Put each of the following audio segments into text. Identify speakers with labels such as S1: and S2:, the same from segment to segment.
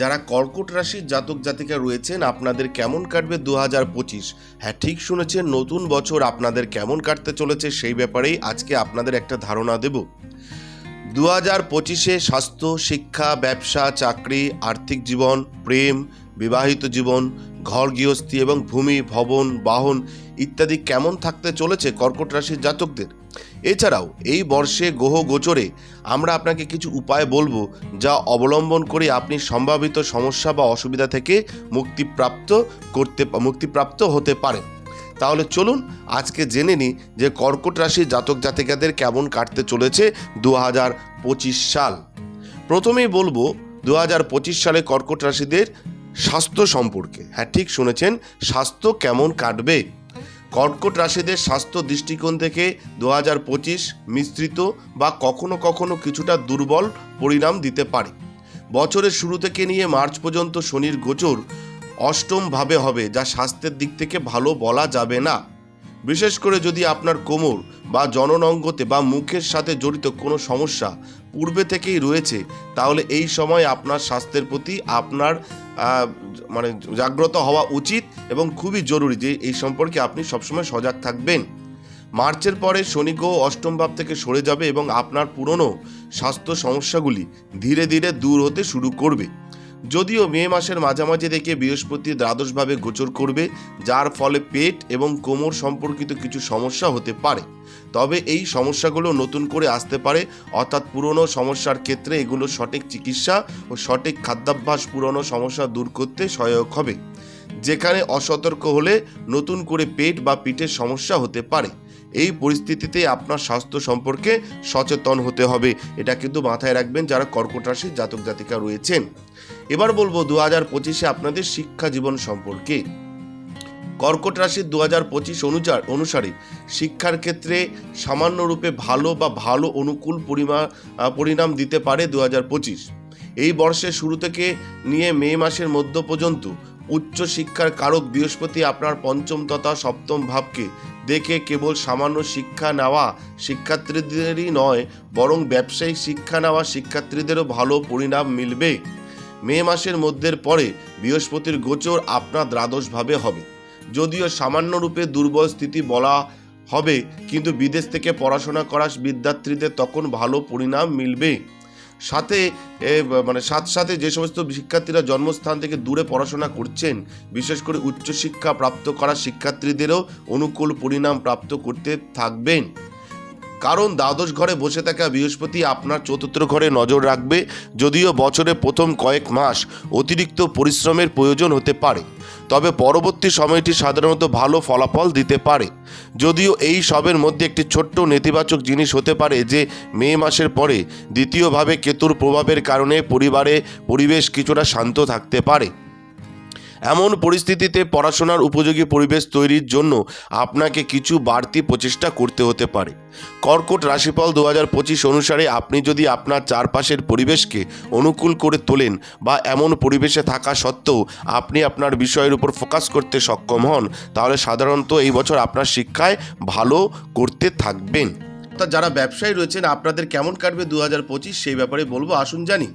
S1: যারা কর্কট রাশির জাতক জাতিকা রয়েছেন, আপনাদের কেমন কাটবে দু হাজার পঁচিশ? হ্যাঁ ঠিক শুনেছেন, নতুন বছর আপনাদের কেমন কাটতে চলেছে সেই ব্যাপারেই আজকে আপনাদের একটা ধারণা দেব। দু হাজার পঁচিশে স্বাস্থ্য, শিক্ষা, ব্যবসা, চাকরি, আর্থিক জীবন, প্রেম, বিবাহিত জীবন, ঘর গৃহস্থী এবং ভূমি, ভবন, বাহন ইত্যাদি কেমন থাকতে চলেছে কর্কট রাশির জাতকদের? এছাড়াও, এই বর্ষে গ্রহ গোচরে আমরা আপনাকে কিছু উপায় বলব যা অবলম্বন করে আপনি সম্ভাবিত সমস্যা বা অসুবিধা থেকে মুক্তিপ্রাপ্ত করতে, মুক্তিপ্রাপ্ত হতে পারেন। তাহলে চলুন আজকে জেনে নিই যে কর্কট রাশির জাতক জাতিকাদের কেমন কাটতে চলেছে দু হাজার পঁচিশ সাল। প্রথমেই বলব দু হাজার পঁচিশ সালে কর্কট রাশিদের স্বাস্থ্য সম্পর্কে। হ্যাঁ ঠিক শুনেছেন, স্বাস্থ্য কেমন কাটবে? কর্কট রাশিদের স্বাস্থ্য দৃষ্টিকোণ থেকে দু হাজার পঁচিশ মিশ্রিত বা কখনো কখনো কিছুটা দুর্বল পরিণাম দিতে পারে। বছরের শুরু থেকে নিয়ে মার্চ পর্যন্ত শনির গোচর অষ্টমভাবে হবে, যা স্বাস্থ্যের দিক থেকে ভালো বলা যাবে না। বিশেষ করে যদি আপনার কোমর বা জননঙ্গতে বা মুখের সাথে জড়িত কোনো সমস্যা পূর্বে থেকেই রয়েছে, তাহলে এই সময় আপনার স্বাস্থ্যের প্রতি আপনার মানে জাগ্রত হওয়া উচিত এবং খুবই জরুরি যে এই সম্পর্কে আপনি সবসময় সজাগ থাকবেন। মার্চের পরে শনি গ্রহ অষ্টম ভাব থেকে সরে যাবে এবং আপনার পুরনো স্বাস্থ্য সমস্যাগুলি ধীরে ধীরে দূর হতে শুরু করবে। যদিও মে মাসের মাঝামাঝি থেকে বৃহস্পতি দ্বাদশভাবে গোচর করবে, যার ফলে পেট এবং কোমর সম্পর্কিত কিছু সমস্যা হতে পারে। তবে এই সমস্যাগুলো নতুন করে আসতে পারে, অর্থাৎ পুরনো সমস্যার ক্ষেত্রে এগুলো সঠিক চিকিৎসা ও সঠিক খাদ্যাভ্যাস পুরনো সমস্যা দূর করতে সহায়ক হবে, যেখানে অসতর্ক হলে নতুন করে পেট বা পিঠের সমস্যা হতে পারে। এই পরিস্থিতিতে আপনার স্বাস্থ্য সম্পর্কে সচেতন হতে হবে, এটা কিন্তু মাথায় রাখবেন যারা কর্কট রাশির জাতক জাতিকা রয়েছেন। এবার বলব দু হাজার পঁচিশে আপনাদের শিক্ষা জীবন সম্পর্কে। কর্কট রাশির দু হাজার পঁচিশ অনুযার অনুসারে শিক্ষার ক্ষেত্রে সামান্যরূপে ভালো বা ভালো অনুকূল পরিমা পরিণাম দিতে পারে দু হাজার পঁচিশ। এই বর্ষের শুরু থেকে নিয়ে মে মাসের মধ্য পর্যন্ত উচ্চ শিক্ষার কারক বৃহস্পতি আপনার পঞ্চম তথা সপ্তম ভাবকে দেখে কেবল সামান্য শিক্ষা নেওয়া শিক্ষার্থীদেরই নয়, বরং ব্যবসায়িক শিক্ষা নেওয়া শিক্ষার্থীদেরও ভালো পরিণাম মিলবে। মে মাসের মধ্যের পরে বৃহস্পতির গোচর আপনার দ্বাদশভাবে হবে। যদিও সামান্য রূপে দুর্বল স্থিতি বলা হবে, কিন্তু বিদেশ থেকে পড়াশোনা করা বিদ্যার্থীদের তখন ভালো পরিণাম মিলবে। সাথে মানে সাথে সাথে যে সমস্ত শিক্ষার্থীরা জন্মস্থান থেকে দূরে পড়াশোনা করছেন, বিশেষ করে উচ্চশিক্ষা প্রাপ্ত করা শিক্ষার্থীদেরও অনুকূল পরিণাম প্রাপ্ত করতে থাকবেন। কারণ দ্বাদশ ঘরে বসে থাকা বৃহস্পতি আপনার চতুর্থ ঘরে নজর রাখবে, যদিও বছরে প্রথম কয়েক মাস অতিরিক্ত পরিশ্রমের প্রয়োজন হতে পারে। তবে পরবর্তী সময়টি সাধারণত ভালো ফলাফল দিতে পারে। যদিও এই সবের মধ্যে একটি ছোট্ট নেতিবাচক জিনিস হতে পারে যে, মে মাসের পরে দ্বিতীয়ভাবে কেতুর প্রভাবের কারণে পরিবারে পরিবেশ কিছুটা শান্ত থাকতে পারে। এমন পরিস্থিতিতে পড়াশোনার উপযোগী পরিবেশ তৈরির জন্য আপনাকে কিছু বাড়তি প্রচেষ্টা করতে হতে পারে। কর্কট রাশিফল দু হাজার পঁচিশ অনুসারে আপনি যদি আপনার চারপাশের পরিবেশকে অনুকূল করে তোলেন বা এমন পরিবেশে থাকা সত্ত্বেও আপনি আপনার বিষয়ের উপর ফোকাস করতে সক্ষম হন, তাহলে সাধারণত এই বছর আপনার শিক্ষায় ভালো করতে থাকবেন। অর্থাৎ যারা ব্যবসায়ী রয়েছেন, আপনাদের কেমন কাটবে দু হাজার পঁচিশ? সেই ব্যাপারে বলব, আসুন জানি।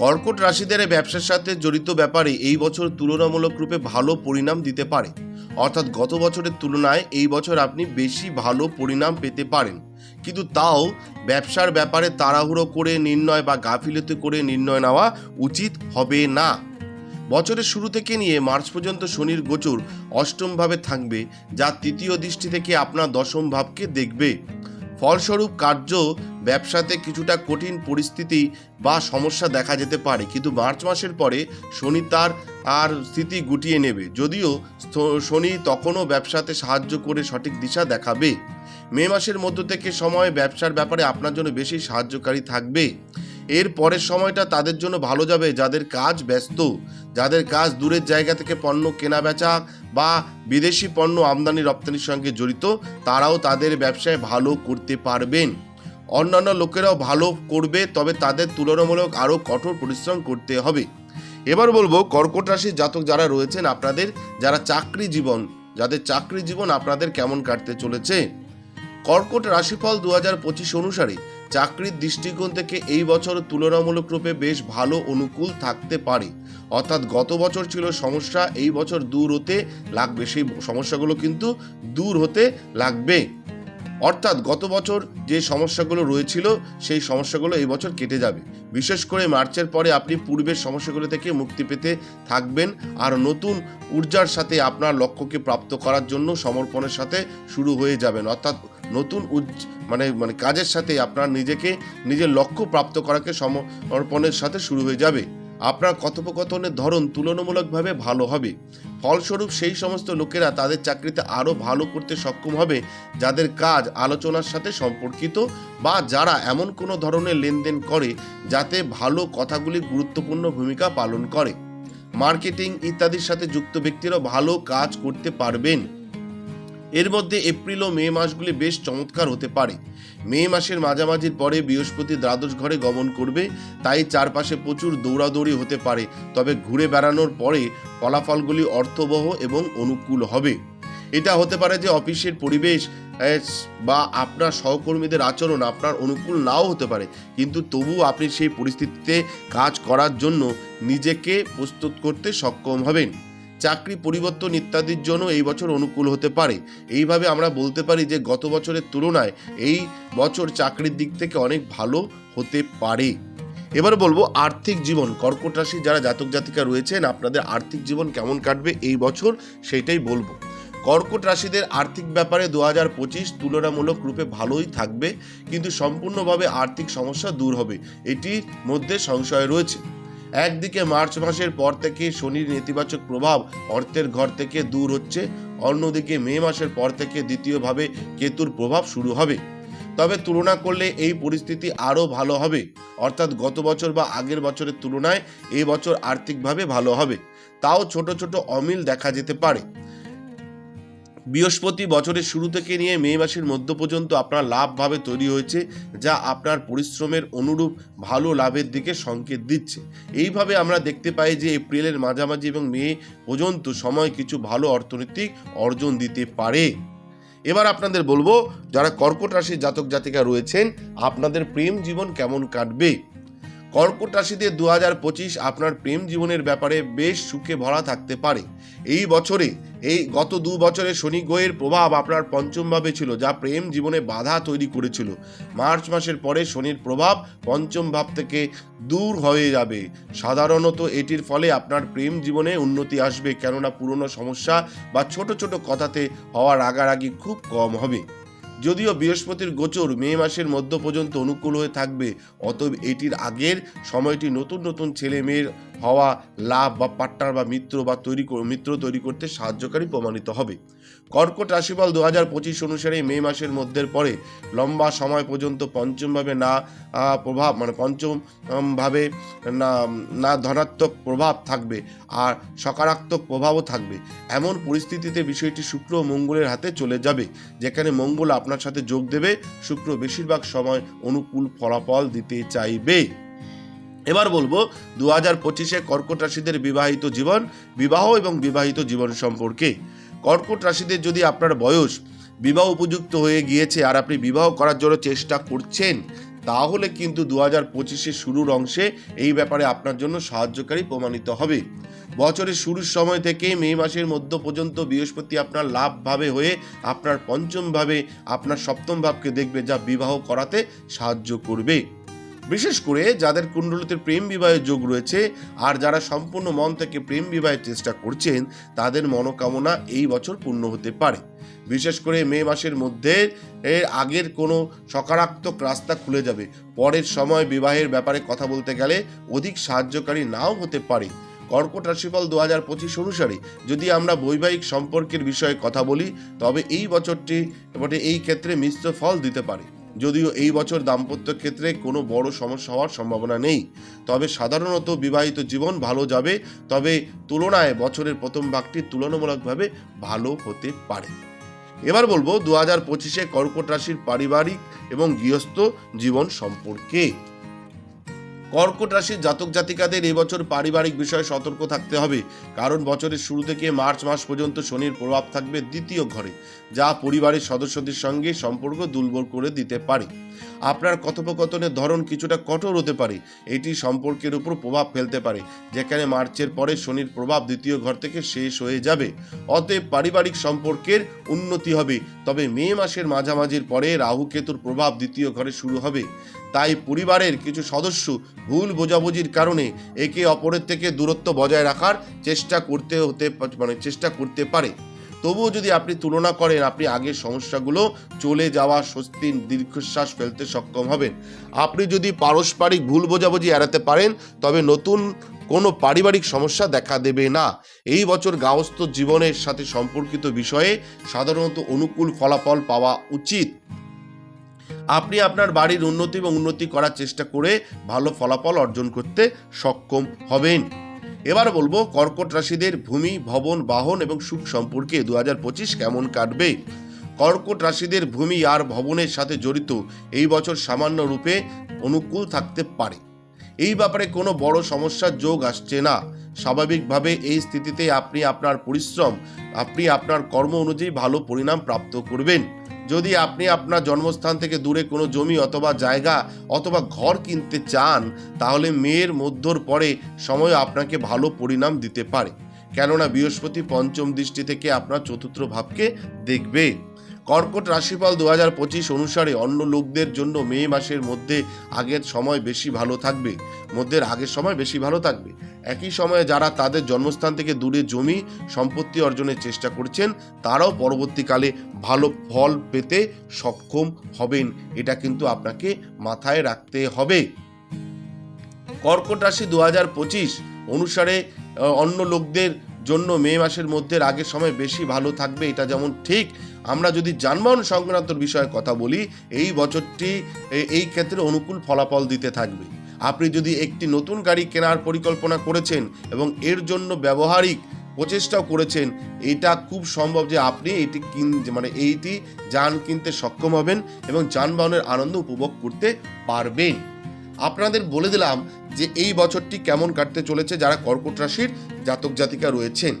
S1: কর্কট রাশিদের ব্যবসার সাথে জড়িত ব্যাপারে এই বছর তুলনামূলক রূপে ভালো পরিণাম দিতে পারে। অর্থাৎ গত বছরের তুলনায় এই বছর আপনি বেশি ভালো পরিণাম পেতে পারেন। কিন্তু তাও ব্যবসার ব্যাপারে তাড়াহুড়ো করে নির্ণয় বা গাফিলতি করে নির্ণয় নেওয়া উচিত হবে না। বছরের শুরু থেকে নিয়ে মার্চ পর্যন্ত শনির গোচর অষ্টমভাবে থাকবে, যা তৃতীয় দৃষ্টি থেকে আপনার দশম ভাবকে দেখবে। ফলস্বরূপ কার্য ব্যবসাতে কিছুটা কঠিন পরিস্থিতি বা সমস্যা দেখা যেতে পারে। কিন্তু মার্চ মাসের পরে শনি তার আর স্থিতি গুটিয়ে নেবে। যদিও শনি তখনও ব্যবসাতে সাহায্য করে সঠিক দিশা দেখাবে। মে মাসের মধ্য থেকে সময় ব্যবসার ব্যাপারে আপনার জন্য বেশি সাহায্যকারী থাকবে। এর পরের সময়টা তাদের জন্য ভালো যাবে। যাদের কাজ ব্যস্ত, যাদের কাজ দূরের জায়গা থেকে পণ্য কেনা বেচা বা বিদেশি পণ্য আমদানি রপ্তানির সঙ্গে জড়িত, তারাও তাদের ব্যবসায় ভালো করতে পারবেন। অন্যান্য লোকেরাও ভালো করবে, তবে তাদের তুলনামূলক আরও কঠোর পরিশ্রম করতে হবে। এবার বলব, কর্কট রাশির জাতক যারা রয়েছেন আপনাদের, যারা চাকরি জীবন, যাদের চাকরি জীবন আপনাদের কেমন কাটতে চলেছে? কর্কট রাশিফল দু হাজার পঁচিশ অনুসারে চাকরির দৃষ্টিকোণ থেকে এই বছর তুলনামূলক রূপে বেশ ভালো অনুকূল থাকতে পারে। অর্থাৎ গত বছর ছিল সমস্যা, এই বছর দূর হতে লাগবে। সেই সমস্যাগুলো কিন্তু দূর হতে লাগবে। অর্থাৎ গত বছর যে সমস্যাগুলো রয়েছিল, সেই সমস্যাগুলো এই বছর কেটে যাবে। বিশেষ করে মার্চের পরে আপনি পূর্বের সমস্যাগুলো থেকে মুক্তি পেতে থাকবেন। আর নতুন ঊর্জার সাথে আপনার লক্ষ্যকে প্রাপ্ত করার জন্য সমর্পণের সাথে শুরু হয়ে যাবেন। অর্থাৎ নতুন উজ্জ- মানে মানে কাজের সাথে আপনার নিজেকে, নিজের লক্ষ্য প্রাপ্ত করাকে সমর্পণের সাথে শুরু হয়ে যাবে। আপনার কথোপকথনের ধরন তুলনামূলকভাবে ভালো হবে। ফলস্বরূপ সেই সমস্ত লোকেরা তাদের চাকরিতে আরও ভালো করতে সক্ষম হবে যাদের কাজ আলোচনার সাথে সম্পর্কিত বা যারা এমন কোনো ধরনের লেনদেন করে যাতে ভালো কথাগুলি গুরুত্বপূর্ণ ভূমিকা পালন করে। মার্কেটিং ইত্যাদির সাথে যুক্ত ব্যক্তিরাও ভালো কাজ করতে পারবেন। এর মধ্যে এপ্রিল ও মে মাসগুলি বেশ চমৎকার হতে পারে। মে মাসের মাঝামাঝির পরে বৃহস্পতি দ্বাদশ ঘরে গমন করবে, তাই চারপাশে প্রচুর দৌড়াদৌড়ি হতে পারে। তবে ঘুরে বেড়ানোর পরে ফলাফলগুলি অর্থবহ এবং অনুকূল হবে। এটা হতে পারে যে অফিসের পরিবেশ বা আপনার সহকর্মীদের আচরণ আপনার অনুকূল নাও হতে পারে। কিন্তু তবুও আপনি সেই পরিস্থিতিতে কাজ করার জন্য নিজেকে প্রস্তুত করতে সক্ষম হবেন। চাকরি পরিবর্তন ইত্যাদির জন্য এই বছর অনুকূল হতে পারে। এইভাবে আমরা বলতে পারি যে গত বছরের তুলনায় এই বছর চাকরির দিক থেকে অনেক ভালো হতে পারে। এবার বলব আর্থিক জীবন। কর্কট রাশি যারা জাতক জাতিকা রয়েছেন, আপনাদের আর্থিক জীবন কেমন কাটবে এই বছর সেইটাই বলব। কর্কট রাশিদের আর্থিক ব্যাপারে দু হাজার পঁচিশ তুলনামূলক রূপে ভালোই থাকবে, কিন্তু সম্পূর্ণভাবে আর্থিক সমস্যা দূর হবে। এটির মধ্যে সংশয় রয়েছে। একদিকে মার্চ মাসের পর থেকে শনির নেতিবাচক প্রভাব অর্থের ঘর থেকে দূর হচ্ছে, অন্যদিকে মে মাসের পর থেকে দ্বিতীয়ভাবে কেতুর প্রভাব শুরু হবে। তবে তুলনা করলে এই পরিস্থিতি আরও ভালো হবে। অর্থাৎ গত বছর বা আগের বছরের তুলনায় এই বছর আর্থিকভাবে ভালো হবে। তাও ছোট ছোট অমিল দেখা যেতে পারে। বৃহস্পতি বছরের শুরু থেকে নিয়ে মে মাসের মধ্য পর্যন্ত আপনার লাভভাবে তৈরি হয়েছে, যা আপনার পরিশ্রমের অনুরূপ ভালো লাভের দিকে সংকেত দিচ্ছে। এইভাবে আমরা দেখতে পাই যে এপ্রিলের মাঝামাঝি এবং মে পর্যন্ত সময় কিছু ভালো অর্থনৈতিক অর্জন দিতে পারে। এবার আপনাদের বলব, যারা কর্কট রাশির জাতক জাতিকা রয়েছেন, আপনাদের প্রেম জীবন কেমন কাটবে? কর্কট রাশিতে দু হাজার পঁচিশ আপনার প্রেম জীবনের ব্যাপারে বেশ সুখে ভরা থাকতে পারে। এই বছরে, এই গত দু বছরে শনি গ্রহের প্রভাব আপনার পঞ্চমভাবে ছিল, যা প্রেম জীবনে বাধা তৈরি করেছিল। মার্চ মাসের পরে শনির প্রভাব পঞ্চম ভাব থেকে দূর হয়ে যাবে। সাধারণত এটির ফলে আপনার প্রেম জীবনে উন্নতি আসবে, কেননা পুরনো সমস্যা বা ছোট ছোট কথাতে হওয়া রাগারাগি খুব কম হবে। যদিও বৃহস্পতির গোচর মে মাসের মধ্য পর্যন্ত অনুকূল হয়ে থাকবে, অতএব এটির আগের সময়টি নতুন নতুন ছেলে মেয়ের হওয়া লাভ বা পার্টনার বা মিত্র বা তৈরি মিত্র তৈরি করতে সাহায্যকারী প্রমাণিত হবে। কর্কট রাশিফল দু হাজার পঁচিশ অনুসারে মে মাসের মধ্যের পরে লম্বা সময় পর্যন্ত পঞ্চমভাবে না প্রভাব মানে পঞ্চমভাবে না না ধনাত্মক প্রভাব থাকবে আর সকারাত্মক প্রভাবও থাকবে। এমন পরিস্থিতিতে বিষয়টি শুক্র মঙ্গলের হাতে চলে যাবে, যেখানে মঙ্গল আপনার সাথে যোগ দেবে। শুক্র বেশিরভাগ সময় অনুকূল ফলাফল দিতে চাইবে। এবার বলব দু হাজার পঁচিশে কর্কট রাশিদের বিবাহিত জীবন, বিবাহ এবং বিবাহিত জীবন সম্পর্কে। কর্কট রাশিদের যদি আপনার বয়স বিবাহ উপযুক্ত হয়ে গিয়েছে আর আপনি বিবাহ করার জন্য চেষ্টা করছেন, তাহলে কিন্তু দু হাজার পঁচিশের শুরুর অংশে এই ব্যাপারে আপনার জন্য সাহায্যকারী প্রমাণিত হবে। বছরের শুরুর সময় থেকে মে মাসের মধ্য পর্যন্ত বৃহস্পতি আপনার লাভভাবে হয়ে আপনার পঞ্চম ভাবে আপনার সপ্তম ভাবকে দেখবে যা বিবাহ করাতে সাহায্য করবে। বিশেষ করে যাদের কুণ্ডলিতে প্রেম বিবাহের যোগ রয়েছে আর যারা সম্পূর্ণ মন থেকে প্রেম বিবাহের চেষ্টা করছেন, তাদের মনোকামনা এই বছর পূর্ণ হতে পারে। বিশেষ করে মে মাসের মধ্যে এর আগের কোনো সকারাত্মক রাস্তা খুলে যাবে। পরের সময় বিবাহের ব্যাপারে কথা বলতে গেলে অধিক সাহায্যকারী নাও হতে পারে। কর্কট রাশিফল দু হাজার পঁচিশ অনুসারে যদি আমরা বৈবাহিক সম্পর্কের বিষয়ে কথা বলি, তবে এই বছরটি এই ক্ষেত্রে মিশ্র ফল দিতে পারে। যদিও এই বছর দাম্পত্য ক্ষেত্রে কোনো বড় সমস্যা হওয়ার সম্ভাবনা নেই। তবে সাধারণত বিবাহিত জীবন ভালো যাবে, তবে তুলনায় বছরের প্রথম ভাগটি তুলনামূলকভাবে ভালো হতে পারে। এবার বলব দু হাজার পঁচিশে কর্কট রাশির পারিবারিক এবং গৃহস্থ জীবন সম্পর্কে। কর্কট রাশির জাতক জাতিকাদের এবছর পারিবারিক বিষয়ে সতর্ক থাকতে হবে। কারণ বছরের শুরু থেকে মার্চ মাস পর্যন্ত শনির প্রভাব থাকবে দ্বিতীয় ঘরে, যা পরিবারের সদস্যদের সঙ্গে সম্পর্ক দুর্বল করে দিতে পারে। আপনার কথোপকথনের ধরন কিছুটা কঠোর হতে পারে। এটি সম্পর্কের উপর প্রভাব ফেলতে পারে, যেখানে মার্চের পরে শনির প্রভাব দ্বিতীয় ঘর থেকে শেষ হয়ে যাবে। অতএব পারিবারিক সম্পর্কের উন্নতি হবে, তবে মে মাসের মাঝামাঝির পরে রাহু কেতুর প্রভাব দ্বিতীয় ঘরে শুরু হবে। তাই পরিবারের কিছু সদস্য ভুল বোঝাবুঝির কারণে একে অপরের থেকে দূরত্ব বজায় রাখার চেষ্টা করতে হতে মানে চেষ্টা করতে পারে। তবুও যদি আপনি তুলনা করেন, আপনি আগের সমস্যাগুলো চলে যাওয়া স্বস্তির দীর্ঘশ্বাস ফেলতে সক্ষম হবেন। আপনি যদি পারস্পরিক ভুল বোঝাবুঝি এড়াতে পারেন, তবে নতুন কোনো পারিবারিক সমস্যা দেখা দেবে না। এই বছর গাওস্থ জীবনের সাথে সম্পর্কিত বিষয়ে সাধারণত অনুকূল ফলাফল পাওয়া উচিত। আপনি আপনার বাড়ির উন্নতি এবং উন্নতি করার চেষ্টা করে ভালো ফলাফল অর্জন করতে সক্ষম হবেন। এবার বলব, কর্কট রাশিদের ভূমি, ভবন, বাহন এবং সুখ সম্পর্কে দু কেমন কাটবে? কর্কট রাশিদের ভূমি আর ভবনের সাথে জড়িত এই বছর সামান্য রূপে অনুকূল থাকতে পারে। এই ব্যাপারে কোনো বড় সমস্যার যোগ আসছে না। স্বাভাবিকভাবে এই স্থিতিতে আপনি আপনার পরিশ্রম, আপনি আপনার কর্ম অনুযায়ী ভালো পরিণাম প্রাপ্ত করবেন। যদি আপনি আপনার জন্মস্থান থেকে দূরে কোনো জমি অথবা জায়গা অথবা ঘর কিনতে চান, তাহলে মেয়ের মধ্যর পরে সময় আপনাকে ভালো পরিণাম দিতে পারে। কেননা বৃহস্পতি পঞ্চম দৃষ্টি থেকে আপনার চতুর্থ ভাবকে দেখবে। কর্কট রাশিফল দু হাজার পঁচিশ অনুসারে অন্য লোকদের জন্য মে মাসের মধ্যে আগের সময় বেশি ভালো থাকবে, মধ্যের আগের সময় বেশি ভালো থাকবে। একই সময়ে যারা তাদের জন্মস্থান থেকে দূরে জমি সম্পত্তি অর্জনের চেষ্টা করছেন, তারাও পরবর্তীকালে ভালো ফল পেতে সক্ষম হবেন। এটা কিন্তু আপনাকে মাথায় রাখতে হবে। কর্কট রাশি দু হাজার পঁচিশ অনুসারে অন্য লোকদের জন্য মে মাসের মধ্যে আগের সময় বেশি ভালো থাকবে, এটা যেমন ঠিক আমরা যদি যানবাহন সংক্রান্ত বিষয়ে কথা বলি, এই বছরটি এই ক্ষেত্রে অনুকূল ফলাফল দিতে থাকবে। আপনি যদি একটি নতুন গাড়ি কেনার পরিকল্পনা করেছেন এবং এর জন্য ব্যবহারিক প্রচেষ্টাও করেছেন, এটা খুব সম্ভব যে আপনি এটি কিন মানে এইটি যান কিনতে সক্ষম হবেন এবং যানবাহনের আনন্দ উপভোগ করতে পারবেন। আপনাদের বলে দিলাম যে এই বছরটি কেমন কাটতে চলেছে, যারা কর্কট রাশির জাতক জাতিকা রয়েছেন।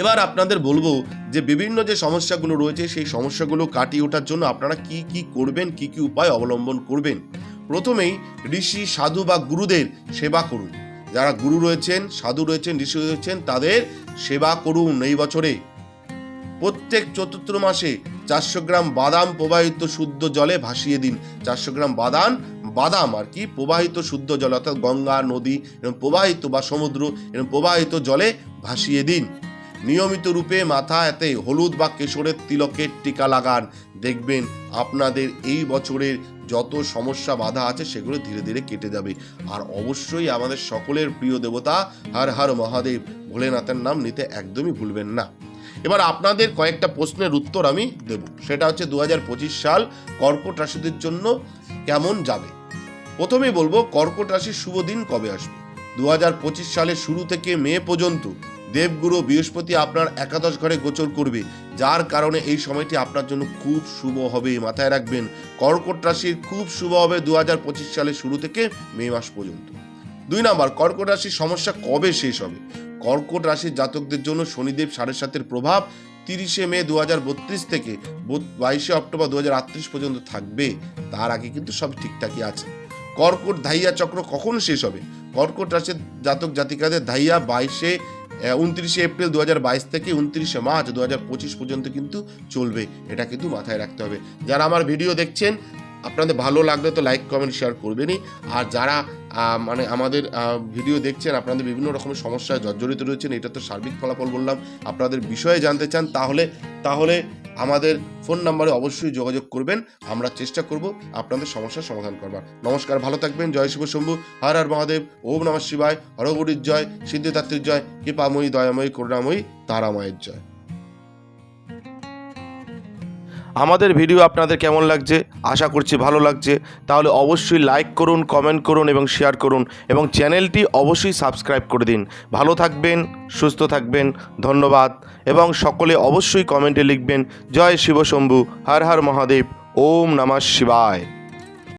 S1: এবার আপনাদের বলব যে বিভিন্ন যে সমস্যাগুলো রয়েছে, সেই সমস্যাগুলো কাটিয়ে ওঠার জন্য আপনারা কি কি করবেন, কি কি উপায় অবলম্বন করবেন? প্রথমেই ঋষি, সাধু বা গুরুদের সেবা করুন। যারা গুরু রয়েছেন, সাধু রয়েছেন, ঋষি রয়েছেন, তাদের সেবা করুন এই বছরে। প্রত্যেক চতুর্থ মাসে চারশো গ্রাম বাদাম, প্রবাহিত শুদ্ধ জলে ভাসিয়ে দিন। চারশো গ্রাম বাদাম বাদাম আর কি, প্রবাহিত শুদ্ধ জল, অর্থাৎ গঙ্গা, নদী এরকম প্রবাহিত বা সমুদ্র এরকম প্রবাহিত জলে ভাসিয়ে দিন। নিয়মিত রূপে মাথাতে হলুদ বা কেশরের তিলকের টিকা লাগান। দেখবেন আপনাদের এই বছরের যত সমস্যা বাধা আছে সেগুলো ধীরে ধীরে কেটে যাবে। আর অবশ্যই আমাদের সকলের প্রিয় দেবতা হর হর মহাদেব, ভোলেনাথের নাম নিতে একদমই ভুলবেন না। এবার আপনাদের কয়েকটা প্রশ্নের উত্তর আমি দেব। সেটা হচ্ছে দু হাজার পঁচিশ সাল কর্কট রাশিদের জন্য কেমন যাবে? প্রথমেই বলব, কর্কট রাশির শুভ দিন কবে আসবে? দু হাজার পঁচিশ সালের শুরু থেকে মে পর্যন্ত দেবগুরু বৃহস্পতি আপনার একাদশ ঘরে গোচর করবে। যার কারণে এই সময়টি আপনার জন্য খুব শুভ হবে মাথায় রাখবেন। কর্কট রাশির খুব শুভ হবে দু সালের শুরু থেকে মে মাস পর্যন্ত। দুই নাম্বার, কর্কট রাশির সমস্যা কবে শেষ হবে? কর্কট রাশির জাতকদের জন্য শনিদেব সাড়ে সাতের প্রভাব তিরিশে মে দু হাজার বত্রিশ থেকে বাইশে অক্টোবর দু হাজার আটত্রিশ পর্যন্ত থাকবে। তার আগে কিন্তু সব ঠিকঠাকই আছে। কর্কট, ধাইয়া চক্র কখন শেষ হবে? কর্কট রাশির জাতক জাতিকাদের ধাইয়া বাইশে উনত্রিশে এপ্রিল দু হাজার বাইশ থেকে উনত্রিশে মার্চ দু হাজার পঁচিশ পর্যন্ত কিন্তু চলবে। এটা কিন্তু মাথায় রাখতে হবে। যারা আমার ভিডিও দেখছেন, আপনাদের ভালো লাগলে তো লাইক, কমেন্ট, শেয়ার করবেনই। আর যারা মানে আমাদের ভিডিও দেখছেন, আপনাদের বিভিন্ন রকমের সমস্যায় জর্জরিত রয়েছেন, এটা তো সার্বিক ফলাফল বললাম। আপনাদের বিষয়ে জানতে চান, তাহলে তাহলে আমাদের ফোন নাম্বারে অবশ্যই যোগাযোগ করবেন। আমরা চেষ্টা করব আপনাদের সমস্যার সমাধান করবার। নমস্কার, ভালো থাকবেন। জয় শিব শম্ভু। হর হর মহাদেব। ওম নম শিবায়। হরগুরির জয়। সিদ্ধিদাত্রীর জয়। কৃপাময়ী, দয়াময়ী, করুণাময়ী, তারাময়ের জয়। আমাদের ভিডিও আপনাদের কেমন লাগছে? আশা করছি ভালো লাগছে। তাহলে অবশ্যই লাইক করুন, কমেন্ট করুন এবং শেয়ার করুন এবং চ্যানেলটি অবশ্যই সাবস্ক্রাইব করে দিন। ভালো থাকবেন, সুস্থ থাকবেন। ধন্যবাদ। এবং সকলে অবশ্যই কমেন্টে লিখবেন জয় শিবশম্ভু হর হর মহাদেব ওম নমঃ শিবায়।